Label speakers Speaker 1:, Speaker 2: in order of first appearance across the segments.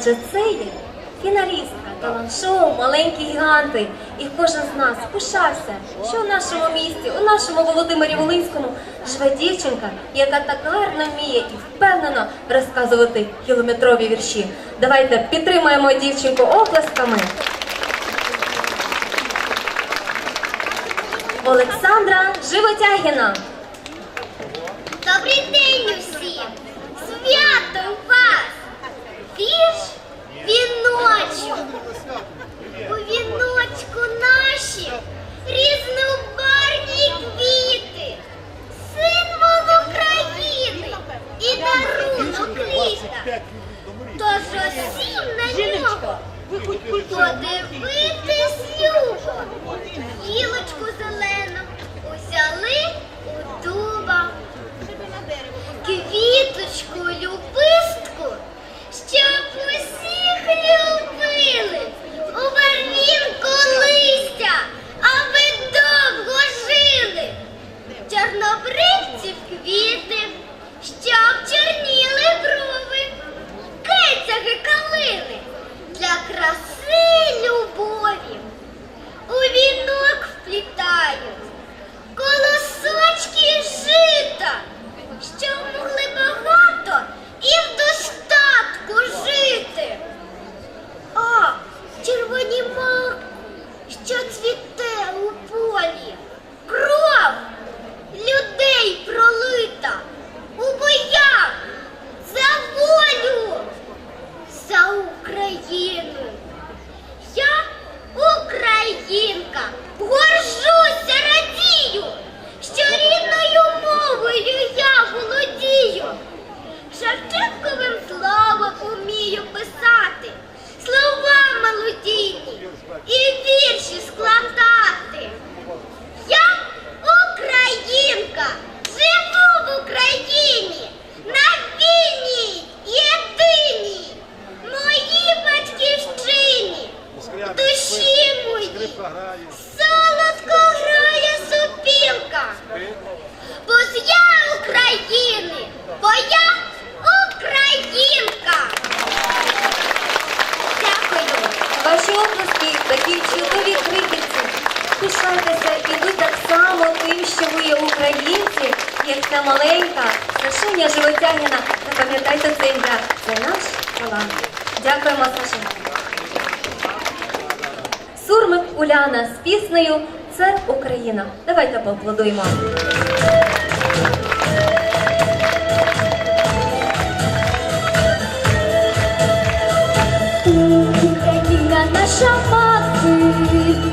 Speaker 1: Адже це є фіналістка талант-шоу маленькі гіганти. І кожен з нас пишався, що в нашому місті, у нашому Володимирі Волинському живе дівчинка, яка так гарно вміє і впевнено розказувати кілометрові вірші. Давайте підтримаємо дівчинку оплесками. Олександра Животягіна.
Speaker 2: Добрий день усім! Свято! Тож усім на нього подивитись любо. Гілочку зелену узяли у дуба. Квіточку любу. Бо ж я України, бо я українка. Дякую. Ваші області такі чудові криківці. Пишайтеся і ви так само тим, що ви є українці,
Speaker 3: як та маленька, Сашиня Животягіна. Запам'ятайте цей брак. Це наш талант. Дякуємо, Сашенька. Сурмик Уляна з піснею. Це Україна. Давайте поаплодуємо.
Speaker 1: Україна наша мати,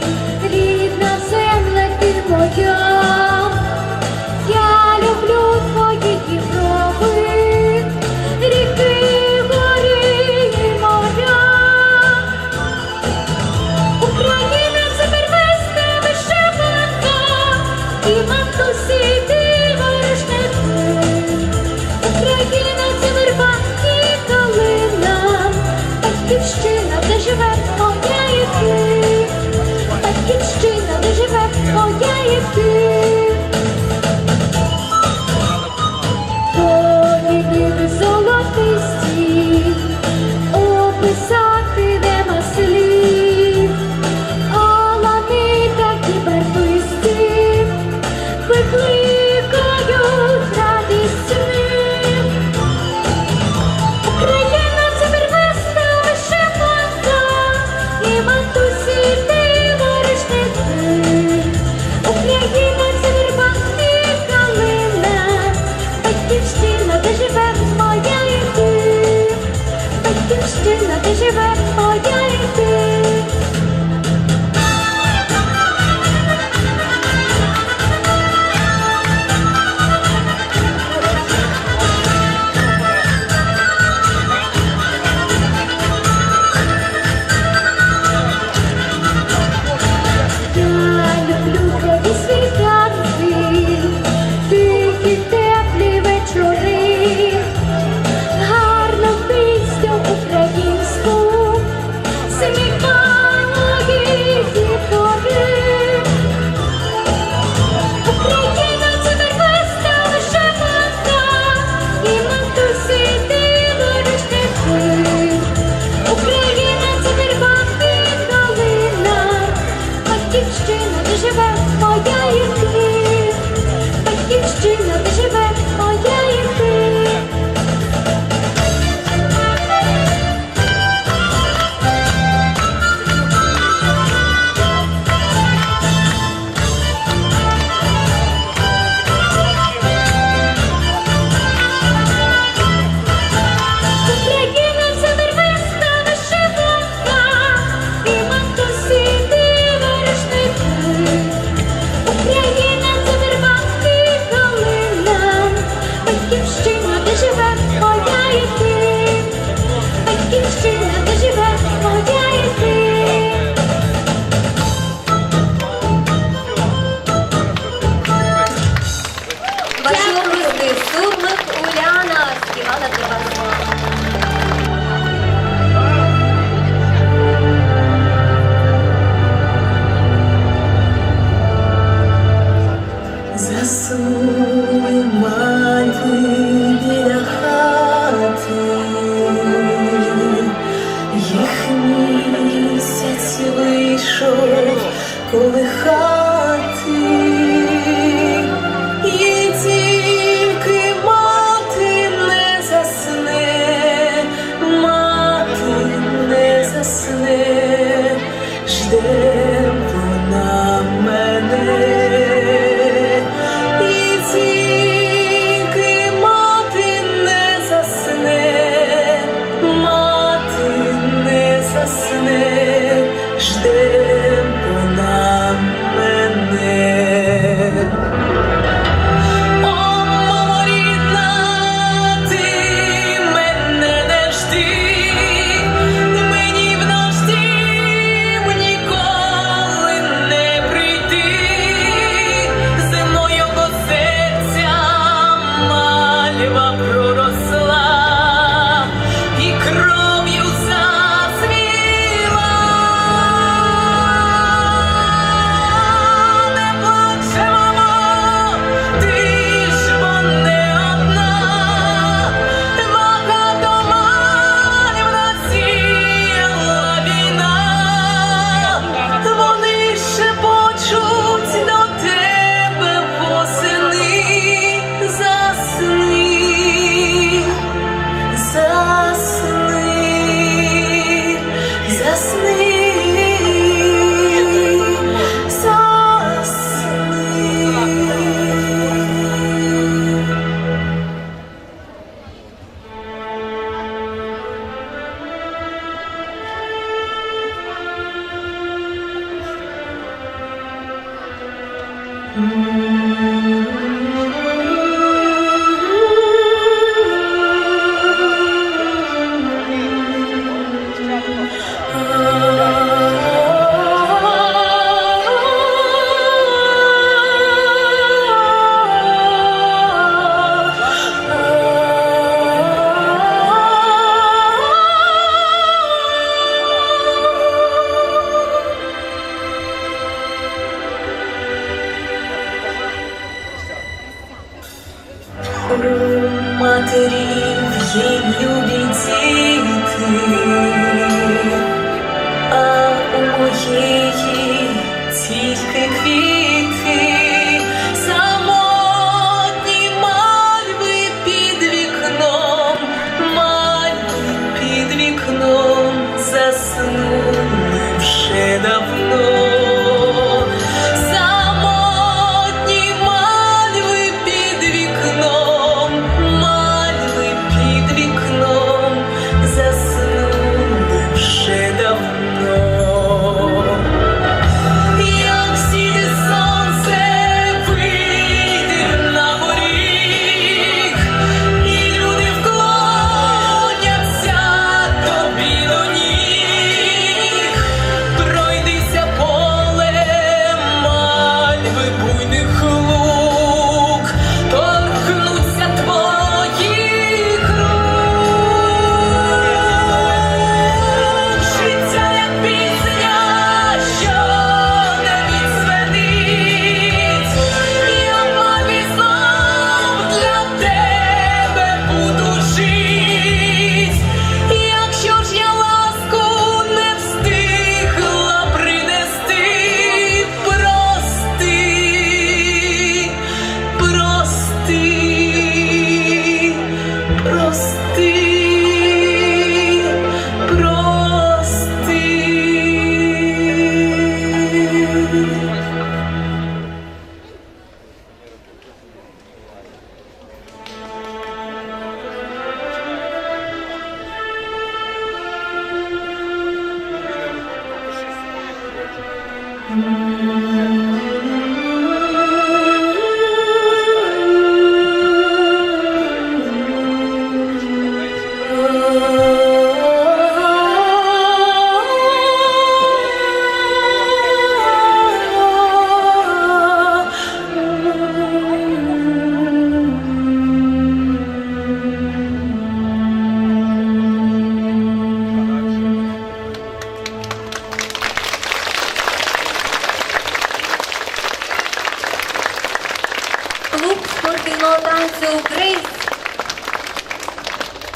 Speaker 1: фольклорного танцю Грейс.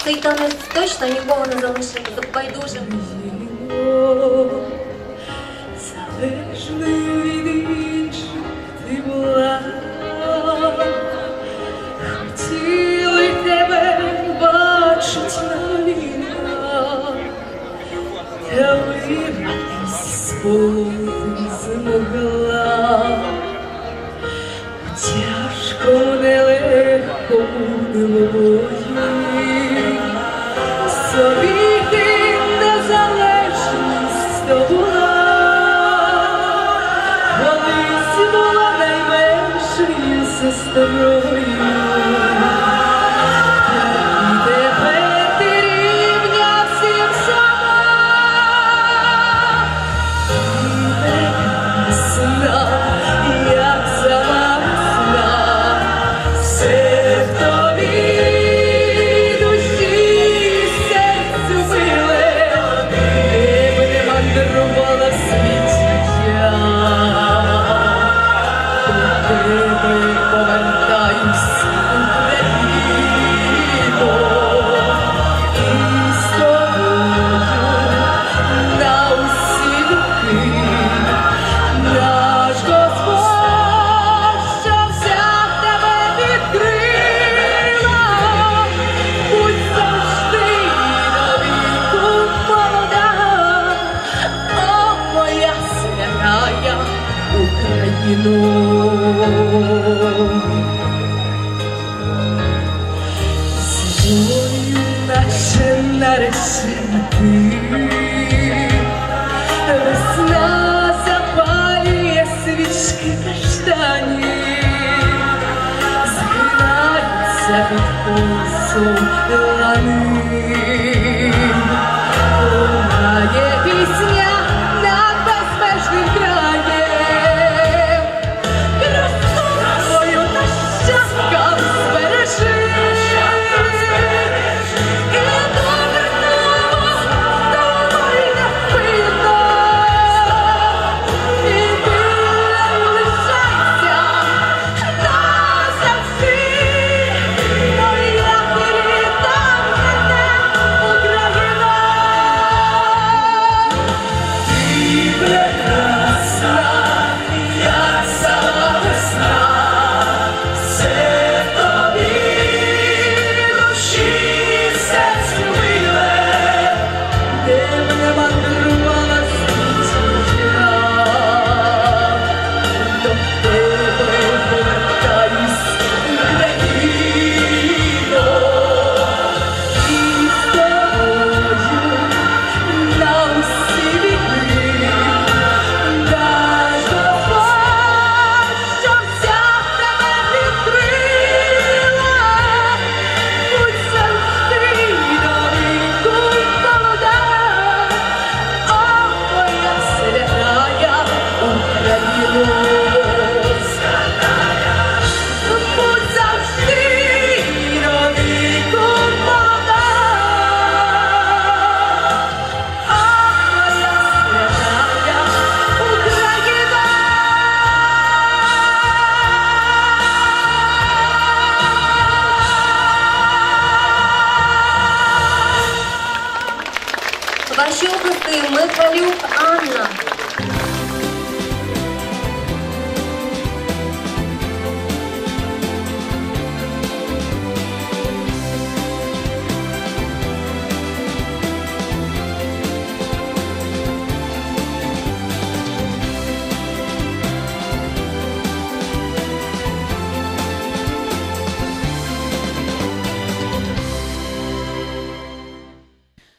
Speaker 1: Цей танець точно нікого не залишився байдужим.
Speaker 4: Залежною від інших ти була. Хотіли тебе бачить на війна, та вирватись з
Speaker 1: полем змогла. the room.